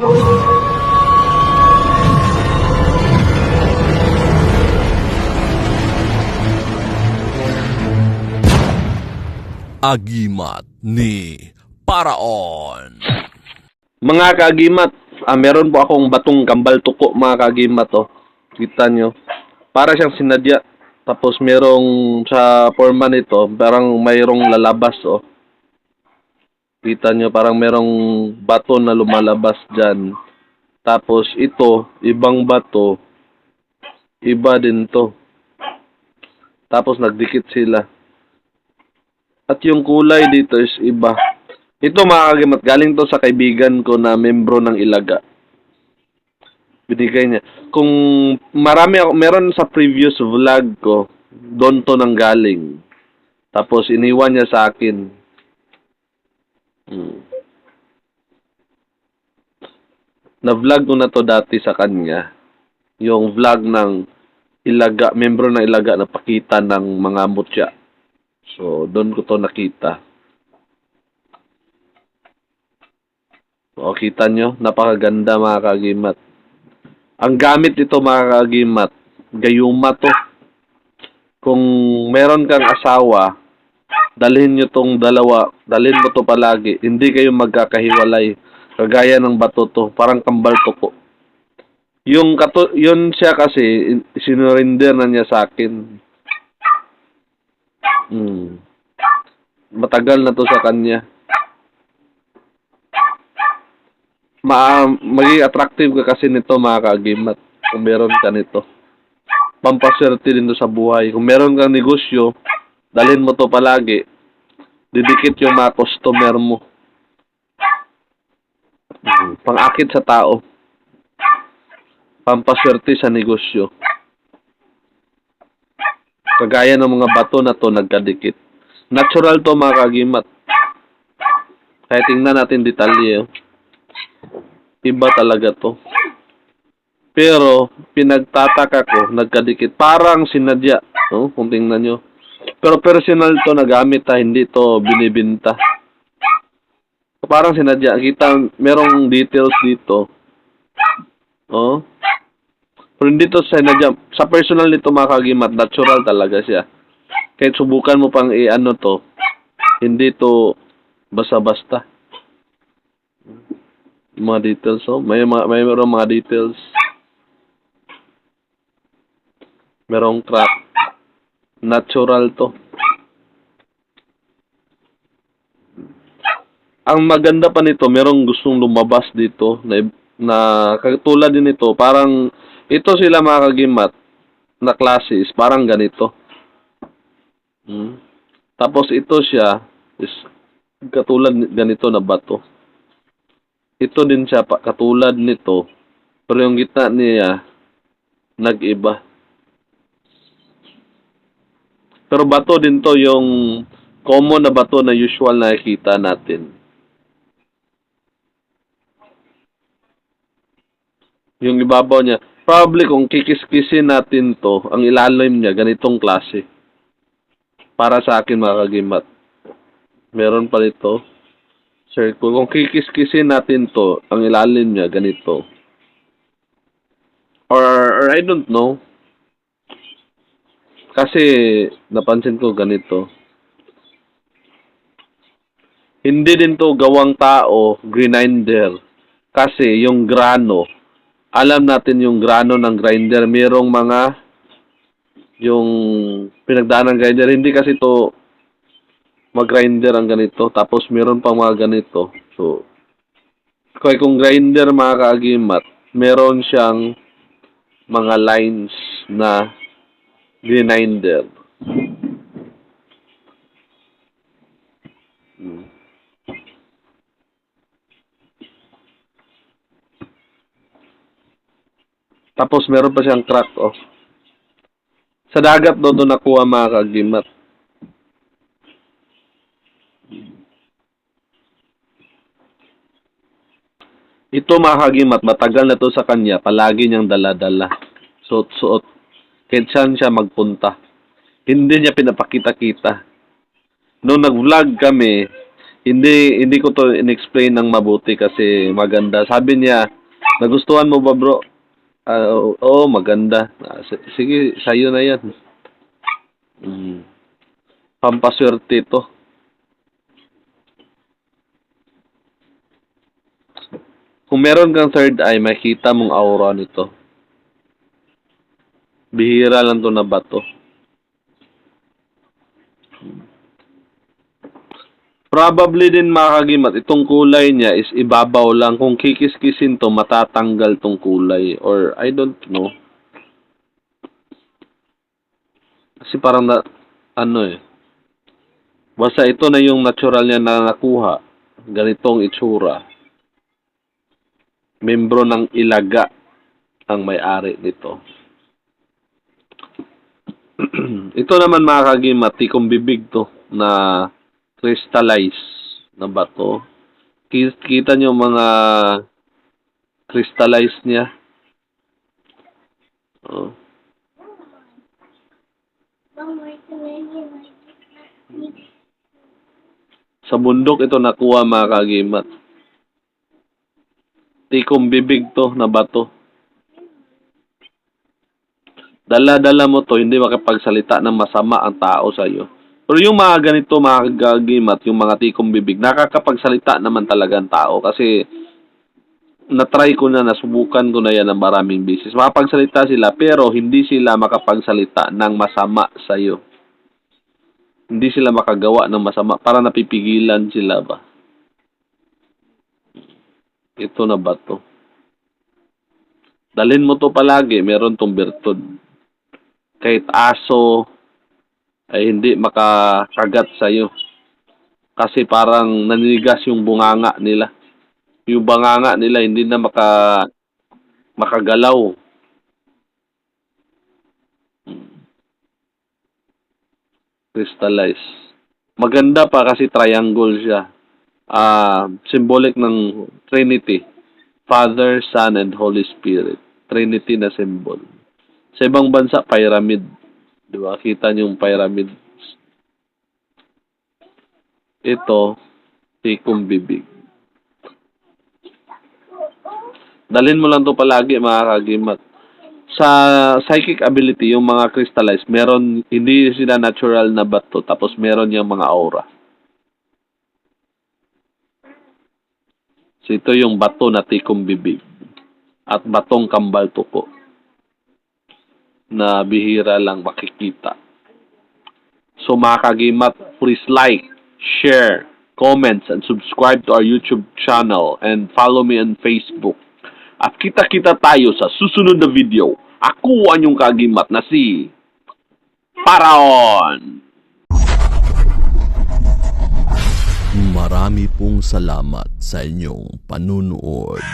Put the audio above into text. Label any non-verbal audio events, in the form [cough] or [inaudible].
Agimat ni Paraon. Mga kagimat, ah, meron po akong batong kambal tuko mga kagimat oh. Kita nyo. Para siyang sinadya. Tapos merong sa forma nito, parang mayroong lalabas oh. Kita nyo, parang merong bato na lumalabas dyan. Tapos ito, ibang bato, iba din to. Tapos nagdikit sila. At yung kulay dito is iba. Ito mga kagimat, galing to sa kaibigan ko na membro ng Ilaga. Binigay niya. Kung marami ako, meron sa previous vlog ko, doon to nang galing. Tapos iniwan niya sa akin. Hmm. Na-vlog ko na to dati sa kanya. Yung vlog ng Ilaga, membro ng Ilaga na pakita ng mga mutya. So, doon ko to nakita. O, kita nyo? Napakaganda mga kagimat. Ang gamit ito mga kagimat, gayuma to. Kung meron kang asawa, dalhin nyo tong dalawa, dalhin mo to palagi. Hindi kayo magkakahiwalay. Kagaya ng bato to, parang kambal toko. Yung kato, yun siya kasi, sinurinder na niya sa akin. Hmm. Matagal na to sa kanya. Ma magiging attractive ka kasi nito mga kaagimat kung meron ka nito. Pampaswerte din to sa buhay. Kung meron kang negosyo, dalhin mo to palagi. Didikit yung mga customer mo. Hmm. Pangakit sa tao. Pampaswerte sa negosyo. Kagaya ng mga bato na to nagkadikit. Natural to mga kagimat. Kaya tingnan natin detalye. oh. Iba talaga to. Pero, pinagtataka ko, nagkadikit. Parang sinadya. No? Kung tingnan nyo. Pero personal to na gamit ha, hindi to binibinta. Parang sinadya. Kita, merong details dito. Oh. Pero hindi to sinadya. Sa personal nito mga kagimat, natural talaga siya. Kahit subukan mo pang i-ano to, hindi to basta-basta. Mga details, oh. May, mga, may merong mga details. Merong crack. Natural to. Ang maganda pa nito, merong gustong lumabas dito na, na katulad din ito, parang ito sila mga kagimat na klase is parang ganito. Hmm. Tapos ito siya is katulad ni- ganito na bato. Ito din siya pa, katulad nito. Pero yung gitna niya nag-iba. Pero bato din to yung common na bato na usual na nakikita natin. Yung ibabaw niya. Probably kung kikiskisin natin to, ang ilalim niya, ganitong klase. Para sa akin mga kagimat. Meron pa nito. Circle. Kung kikiskisin natin to, ang ilalim niya, ganito. Or, or I don't know. Kasi, napansin ko ganito. Hindi din to gawang tao, grinder. Kasi, yung grano, alam natin yung grano ng grinder, merong mga yung pinagdaan ng grinder, hindi kasi to mag-grinder ang ganito, tapos meron pang mga ganito. So, kaya kung grinder mga kaagimat, meron siyang mga lines na grinder. Hmm. Tapos meron pa siyang crack, oh. Sa dagat daw doon nakuha mga kagimat. Ito mga kagimat, matagal na to sa kanya, palagi niyang dala-dala. Suot-suot. Kahit saan siya magpunta. Hindi niya pinapakita-kita. Noong nag-vlog kami, hindi hindi ko to in-explain ng mabuti kasi maganda. Sabi niya, nagustuhan mo ba bro? Oo, oo, maganda. Ah, sige, sa'yo na yan. Mm. Pampaswerte to. Kung meron kang third eye, makita mong aura nito. Bihira lang to na bato. Probably din makagimat, itong kulay niya is ibabaw lang. Kung kikis-kisin to, matatanggal tong kulay. Or, I don't know. Kasi parang na, ano eh. Basta ito na yung natural niya na nakuha. Ganitong itsura. Membro ng ilaga ang may-ari nito. [clears throat] ito naman mga kagimat, tikong bibig to na crystallize na bato. Ki- Kita nyo mga crystallize niya. Oh. Sa bundok ito nakuha mga kagimat. Tikong bibig to na bato. Dala-dala mo to, hindi makapagsalita ng masama ang tao sa iyo. Pero yung mga ganito, mga kagimat, yung mga tikong bibig, nakakapagsalita naman talaga ang tao kasi na-try ko na, nasubukan ko na yan ng maraming beses. Makapagsalita sila, pero hindi sila makapagsalita ng masama sa iyo. Hindi sila makagawa ng masama para napipigilan sila ba. Ito na ba to? Dalhin mo to palagi, meron tong bertud. Kahit aso ay hindi makakagat sa iyo. Kasi parang naninigas yung bunganga nila. Yung bunganga nila hindi na maka makagalaw. Crystallize. Maganda pa kasi triangle siya. Ah, symbolic ng Trinity. Father, Son, and Holy Spirit. Trinity na symbol. Sa ibang bansa, pyramid. Di ba? Kita niyo yung pyramid. Ito, tikong bibig. Dalhin mo lang to palagi, mga kagimat. Sa psychic ability, yung mga crystallized, meron, hindi sila natural na bato, tapos meron yung mga aura. So, ito yung bato na tikong bibig. At batong kambal tuko na bihira lang makikita. So mga kagimat, please like, share, comments, and subscribe to our YouTube channel and follow me on Facebook. At kita-kita tayo sa susunod na video. Ako ang yung kagimat na si Paraon! Marami pong salamat sa inyong panunood.